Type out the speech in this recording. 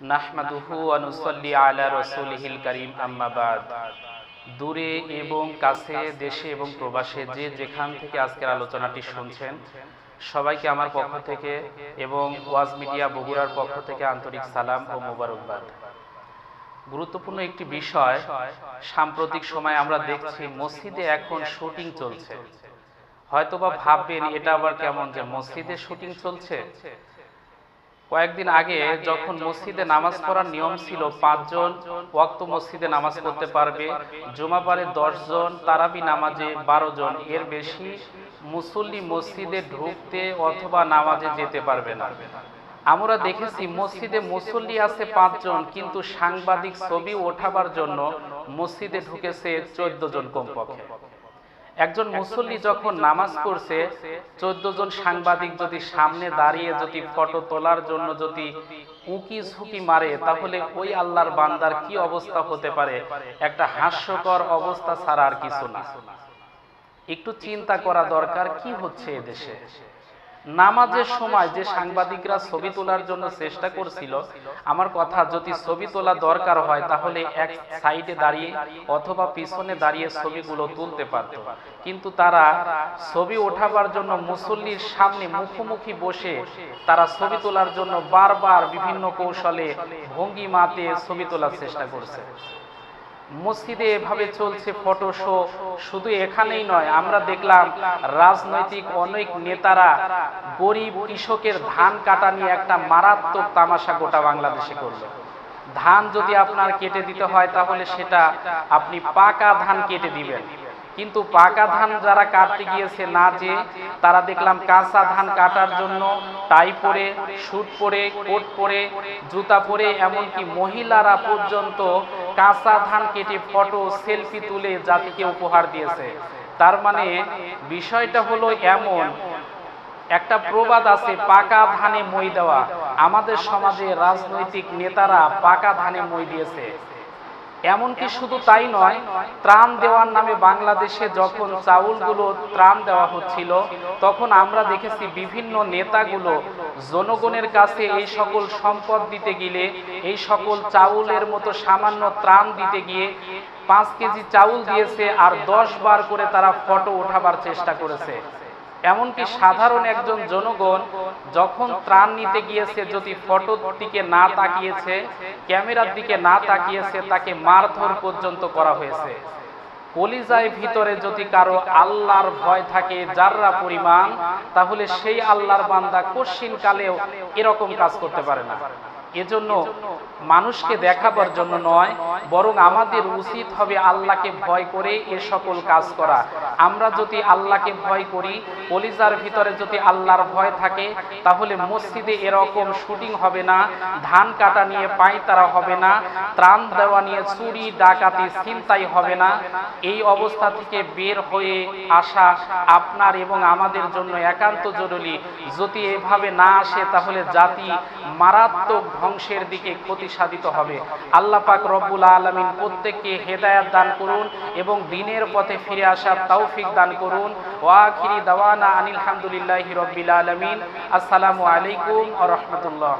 নাহমাদুহু আনুসল্লি আলা রসুলিহিল করিম আম্মাবাদ দূরে এবং কাছে, দেশে এবং প্রবাসে যে যেখান থেকে আজকের আলোচনাটি শুনছেন, সবাইকে আমার পক্ষ থেকে এবং ওয়াজ মিডিয়া বগুড়ার পক্ষ থেকে আন্তরিক সালাম ও মোবারকবাদ। গুরুত্বপূর্ণ একটি বিষয়, সাম্প্রতিক সময় আমরা দেখছি মসজিদে এখন শুটিং চলছে। হয়তোবা ভাববেন, এটা আবার কেমন যে মসজিদে শুটিং চলছে? কয়েকদিন আগে যখন মসজিদে নামাজ পড়ার নিয়ম ছিল, পাঁচজন ওয়াক্ত মসজিদে নামাজ পড়তে পারবে। জুমাবারে দশজন, তারাবি নামাজে বারো জন এর বেশি মুসল্লি মসজিদে ঢুকতে অথবা নামাজে যেতে পারবে না। আমরা দেখেছি মসজিদে মুসল্লি আছে পাঁচজন, কিন্তু সাংবাদিক ছবি ওঠাবার জন্য মসজিদে ঢুকেছে চোদ্দ জন কমপক্ষে। একজন মুসল্লি যখন নামাজ পড়ছে চোদ্দ জন সাংবাদিক যদি সামনে দাঁড়িয়ে যদি ফটো তোলার জন্য যদি উকি ঝুঁকি মারে তাহলে ওই আল্লাহর বান্দার কি অবস্থা হতে পারে? একটা হাস্যকর অবস্থা ছাড়া আর কিছু না। একটু চিন্তা করা দরকার কি হচ্ছে এদেশে নামাজের সময় যে সাংবাদিকরা ছবি তোলার জন্য চেষ্টা করছিল আমার কথা যদি ছবি তোলা দরকার হয় তাহলে এক সাইডে দাঁড়িয়ে অথবা পিছনে দাঁড়িয়ে ছবিগুলো তুলতে পারত। কিন্তু তারা ছবি ওঠাবার জন্য মুসল্লির সামনে মুখোমুখি বসে তারা ছবি তোলার জন্য বারবার বিভিন্ন কৌশলে ভঙ্গি মাতে ছবি তোলার চেষ্টা করছে। মসজিদে এভাবে চলছে ফটো শো শুধু এখানেই নয়, আমরা দেখলাম রাজনৈতিক অনেক নেতারা গরিব কৃষকের ধান কাটা নিয়ে একটা মারাত্মক তামাশা গোটা বাংলাদেশে করল। ধান যদি আপনার কেটে দিতে হয়, তাহলে সেটা আপনি পাকা ধান কেটে দিবেন। কিন্তু পাকা ধান যারা কাটতে গিয়েছে না যে, তারা দেখলাম কাঁচা ধান কাটার জন্য টাই পরে শুট পরে, কোট পরে, জুতা পরে, এমনকি মহিলারা পর্যন্ত কাঁচা ধান কেটে ফটো, সেলফি তুলে জাতিকে উপহার দিয়েছে। তার মানে বিষয়টা হলো এমন, একটা প্রবাদ আছে, পাকা ধানে মই দেওয়া। আমাদের সমাজে রাজনৈতিক নেতারা পাকা ধানে মই দিয়েছে। এমনকি শুধু তাই নয়, ত্রাণ দেওয়ার নামে বাংলাদেশে যখন চাউলগুলো ত্রাণ দেওয়া হচ্ছিল, তখন আমরা দেখেছি বিভিন্ন নেতাগুলো জনগণের কাছে এই সকল সম্পদ দিতে গেলে, এই সকল চাউলের মতো সামান্য ত্রাণ দিতে গিয়ে পাঁচ কেজি চাউল দিয়েছে আর দশ বার করে তারা ফটো ওঠাবার চেষ্টা করেছে। এমনকি সাধারণ একজন জনগণ যখন ত্রাণ নিতে গিয়েছে যদি ফটোর দিকে না তাকিয়েছে ক্যামেরার দিকে না তাকিয়েছে তাকে মারধর পর্যন্ত করা হয়েছে। কলিজায় ভিতরে যদি কারও আল্লাহর ভয় থাকে যাররা পরিমাণ তাহলে সেই আল্লাহর বান্দা কশিন কালেও এরকম কাজ করতে পারে না। এজন্য মানুষকে দেখাবার জন্য নয়, বরং আমাদের উচিত হবে আল্লাহকে ভয় করে এ সকল কাজ করা। আমরা যদি আল্লাহকে ভয় করি, কলিজার ভিতরে যদি আল্লাহর ভয় থাকে, তাহলে মসজিদে এরকম শুটিং হবে না, ধান কাটা নিয়ে পাইতারা হবে না, ত্রাণ দেওয়া নিয়ে চুরি, ডাকাতি চিন্তাই হবে না। এই অবস্থা থেকে বের হয়ে আসা আপনার এবং আমাদের জন্য একান্ত জরুরি। যদি এভাবে না আসে, তাহলে জাতি মারাত্মক ধ্বংসের দিকে ক্ষতি সাধিত হবে। আল্লাহ পাক রব্বুল আলমিন প্রত্যেককে হেদায়াত দান করুন এবং দিনের পথে ফিরে আসার তৌফিক দান করুন। ওয়াখিরি দাওয়ানা আনিল হামদুলিল্লাহি রব্বিল আলমিন। আসসালামু আলাইকুম আ রহমতুল্লাহ।